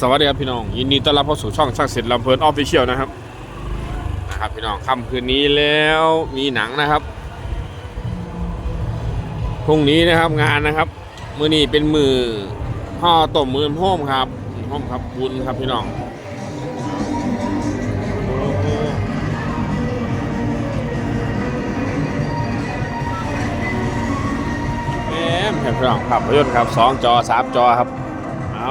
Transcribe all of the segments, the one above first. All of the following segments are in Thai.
สวัสดีครับพี่น้องยินดีต้อนรับเข้าสู่ช่องช่างเสร็จลำเพลินออฟฟิเชียลนะครับนะครับพี่น้องค่ำคืนนี้แล้วมีหนังนะครับพรุ่งนี้นะครับงานนะครับ มือนี้เป็นมือห่อต้มมือพ่มครับพ่มครับบุญครับพี่น้องแหมพี่น้องครับพยนต์ครับสองจอสามจอครับเอา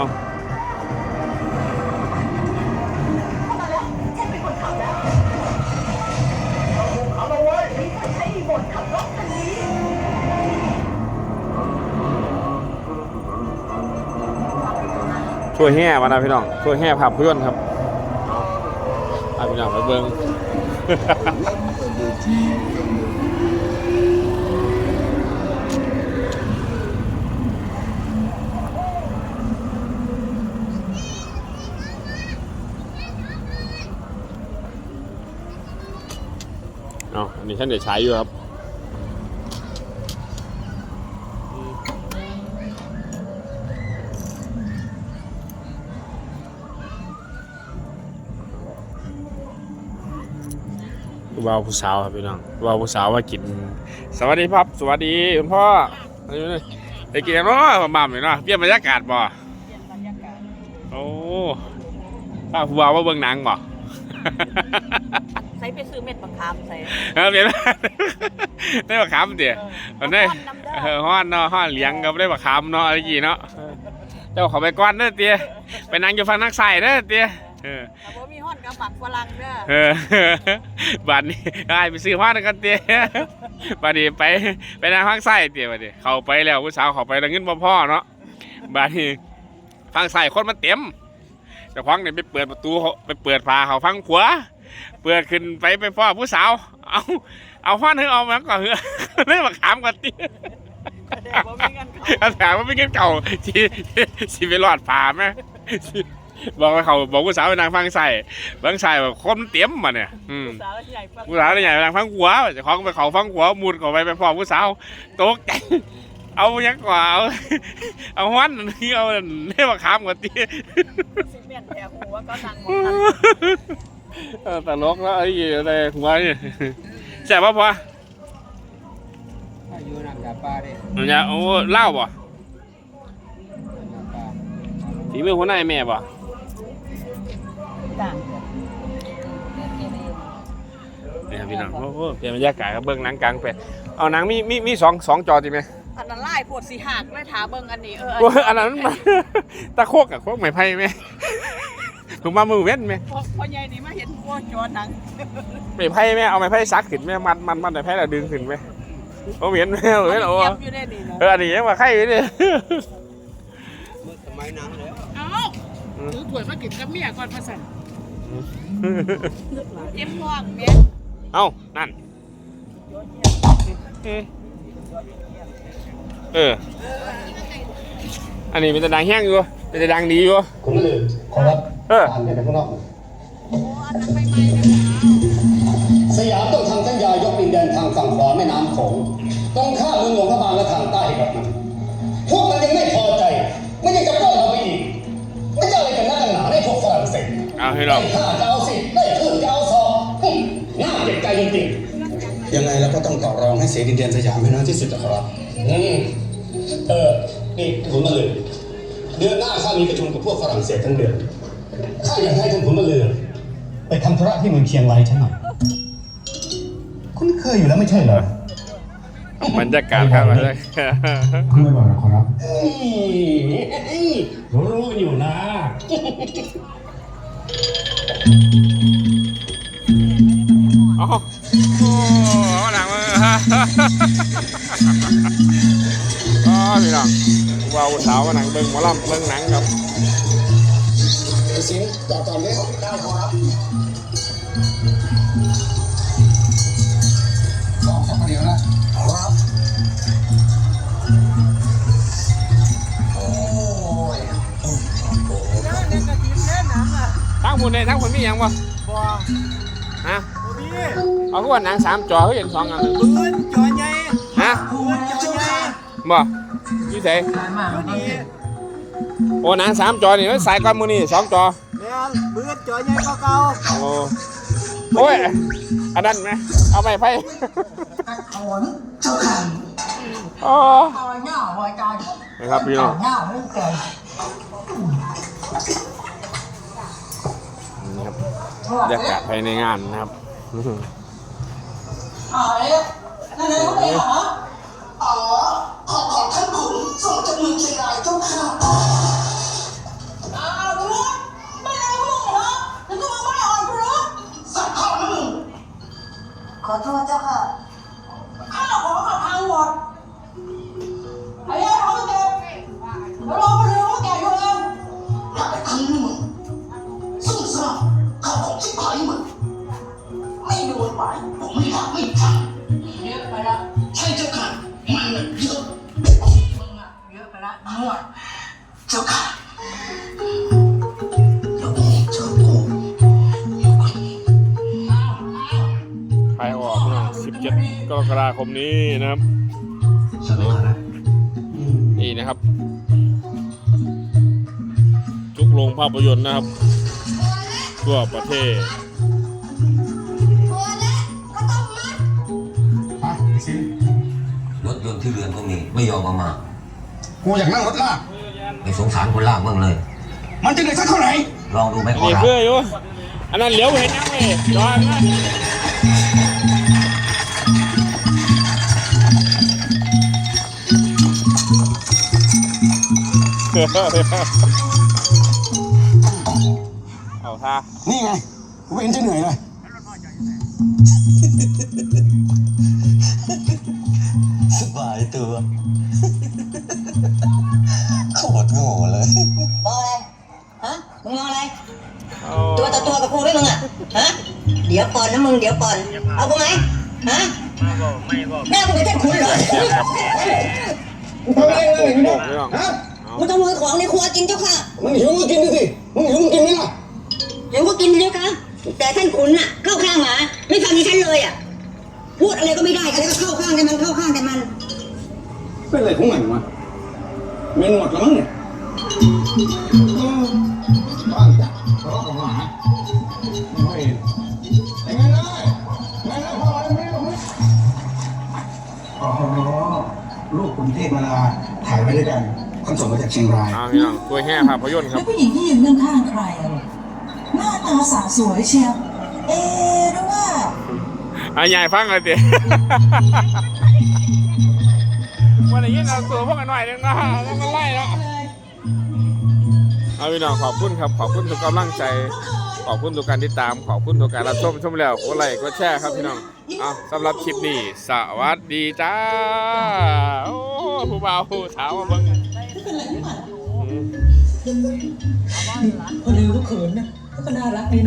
วยแห่มานะพี่น้องช่วยแห่ภาพยนตร์ครับเอาพี่น้องไปเบิ้งเอาอันนี้ฉันเดี๋ยวใช้อยู่ครับ วาวผู้สาวครับพี่น้องวาวผู้สาวมากิน สวัสดีครับ สวัสดีคุณพ่ออายุนี่ได้กินแล้วเนาะบ่ามเลยเนาะเปลี่ยนบรรยากาศบ่เปลี่ยนบรรยากาศโอ้ป้าผู้บ่าวว่าเบิ่งหนังบ่ใส่ไปซื้อเม็ดมะขามใส่เออเปลี่ยนได้บักขามเดี๋ยวมันได้เออเออฮ้อนเนาะฮ้อนเลี้ยงกับได้บักขามเนาะอะไรกี่เนาะเจ้าขอไปก่อนเด้อเตี้ยไปนั่งอยู่ฝั่งนักใส่เด้อเตี้ย เออแต่ว่ามีฮอดกับหมักฝรั่งเด้อเออบัดนี้ได้ไปซื้อผ้ากันเตี้ยบัดนี้ไปไปนั่งฟังไส้เตี้ยบัดนี้เข้าไปแล้วผู้สาวเข้าไปแล้วเงินบ่พอเนาะบัดนี้ฟังไส้คนมันเต็มเจ้าของเนี่ยไปเปิดประตูเขาไปเปิดฝาเขาฟังขวาเปิดขึ้นไปไปพ่อผู้สาว เอาเอาฟ้อนเฮือเอามาก่อนเฮือเลยมาขามกันเตี้ยเดี๋ยวบ่มีเงินเขาอาถามว่าไม่เงินเก่าที่ที่ไปรอดฝาไหมสิ บอกว่าเขาบอกผู้สาวไปนางฟังใส่ฟังใส่แบบคนมันเตรียมมาเนี่ยอืมสาวใหญ่ฟังผู้สาวใหญ่ไปนางฟังหัวเจะของไปเขาฟังหัวมุดเข้าไปไปพอผู้สาวตกใจเอายังกว่าเอาเอาฮ้อนนี่เอาเนี่ยมาขามกันตีซีเมนต์แถวหัวก็นั่งมองกันเออตลกแล้วไอ้อะไรหัวนี่ใช่ป่ะพออายุนักกับปลาเด้เนี่ยโอ้เล่าป่ะนักปลาฝีมือคนไหนแม่ป่ะ ต่างนี่ครับพี่น้องโอ้โหเปลี่ยนบรรยากาศครับเบิ้งหนังกลางแปลงเอาหนังมีมีมีสองสองจอจริงไหมอันนั้นไล่ปวดสีหักเลยถาเบิ่งอันนี้เออโอ้ยอันนั้นมันตะโคกกับโคกไม้ไผ่ไหมผมมามือเว้นไหมพอพอใหญ่นี่มาเห็นพวกจอหนังไม้ไผ่ไหมเอาไม้ไผ่ซักขึ้นไหมมันมันมันไม้ไผ่เราดึงขึ้นไหมผมเห็นไหมผมเห็นโอ้เก็บอยู่ในนี่นะเอออันนี้ยังว่าไข่อยู่เนี่ยเมื่อสมัยนั้นแล้วเอาถือถ้วยมากินกับเมียก่อนมาสั่น เจ็บท้องแม่เอ้า นั่นอืมเออ อันนี้เป็นตะดังแห้งอยู่ เป็นตะดังดีอยู่ คุณลืมขอรับเอออ่านไปข้างนอกโอ้อันนั้นไม่ไม่เลยสยามต้องทำสัญญายกดินแดนทางฝั่งขวาแม่น้ำโขงตรงข้ามเมืองหลวงพระบางและทางใต้ให้กับมันพวกมันยังไม่พอ เศสเอาให้เราได้ข้าจะเอาสิได้ขึ้นจะเอาซองหึ่มน่าเจ็บใจจริงๆยังไงเราก็ต้องต่อรองให้เสียดินแดนสยามให้น้อยที่สุดนะครับอืมเออนี่คุณมาเลยเดือนหน้าข้ามีประชุมกับพวกฝรั่งเศสทั้งเดือนข้าอยากให้ท่านขุนมาเลยไปทำธุระที่เมืองเชียงรายฉันหน่อยคุณเคยอยู่แล้วไม่ใช่เหรอบรรยากาศครับบรรยากาศคุณไม่บอกนะขอรับรู้อยู่นะ อ๋อโอ้หนังมืออ๋อพี่น้องว้าวสาวหนังเบิ่งหมอลำเบิ่งหนังครับเสียงจอดก่อนนี้ได้ครับ คนเลยทั้งคนมีหยังบ่บ่ฮะบ่มีเอาคือว่าหนังสามจอเขาเห็นสองอันปืนจอใหญ่ฮะปืนจอใหญ่บ่อยู่ไสอยู่นี่โอ้หนังสามจอนี่มันสายก้อนมือนี่สองจอแม่นเบื่อจอยใหญ่กว่าเก่าโอ้โอ้ยอันนั้นไหมเอาไปไพ่ถอนเจ้าขันโอ้เอาเง่าหัวใจนะครับพี่น้อง นะครับบรรยากาศภายในงานนะครับอ๋อเนี่ยนั่นเลยเขาไปเหรออ๋อ ละมั่วเจ้าค่ะเดี๋ยวนี้เจอกูอ้าวอ้าวใครออกพี่น้อง17 กรกฎาคมนี้นะครับ สนุกนะนี่นะครับ ทุกโรงภาพยนตร์นะครับ ทั่วประเทศไปสิรถยนต์ที่เรือนก็มีไม่ยอมเอามา กูอยากนั่งรถลากไม่สงสารคนลากบ้างเลย มันจะเหนื่อยสักเท่าไหร่ลองดูไหมขอนี่รับเพื่ออยู่อันนั้นเหลียวเห็นยังเลยจอดนะเอาท่านี่ไงกูไม่เห็นจะเหนื่อยเลยสบายตัว โคตรโง่เลยมองอะไร ฮะ มึงมองอะไรเอาตัวต่อตัวกับกูไหมมึงอะ ฮะ เดี๋ยวก่อนนะมึงเดี๋ยวก่อน เอากูไหมฮะแม่กูเป็นเจ้าขุนเหรอมึงทำอะไรเลยโบกไม่ต้องฮะมึงขโมยของในครัวจริงเจ้าค่ะ มึงหิวมึงกินดิสิมึงหิว มาลาถ่ายไว้ด้วยกันคอนส่งมาจากเชียงรายเอาพี่น้องตัวแห่ภาพยนตร์ครับ แล้วผู้หญิงที่ยืนข้างๆใครอะลูกหน้าตาสาวสวยเชียว เอ๊ะหรือว่าอาใหญ่ฟังเลยติวันนี้ยินเอาตัวพวกกันหน่อยนึงนะแล้วมันไล่แล้วเอาพี่น้องขอบคุณครับ ขอบคุณทุกกำลังใจ ขอบคุณทุกการติดตาม ขอบคุณทุกการรับชมชมแล้วกดไลค์กดแชร์ครับพี่น้องเอาสำหรับคลิปนี้ สวัสดีจ้า โอ้ผู้บ่าวผู้สาวมาเบิ่งอืมคนอื่นก็เขินนะก็น่ารักดี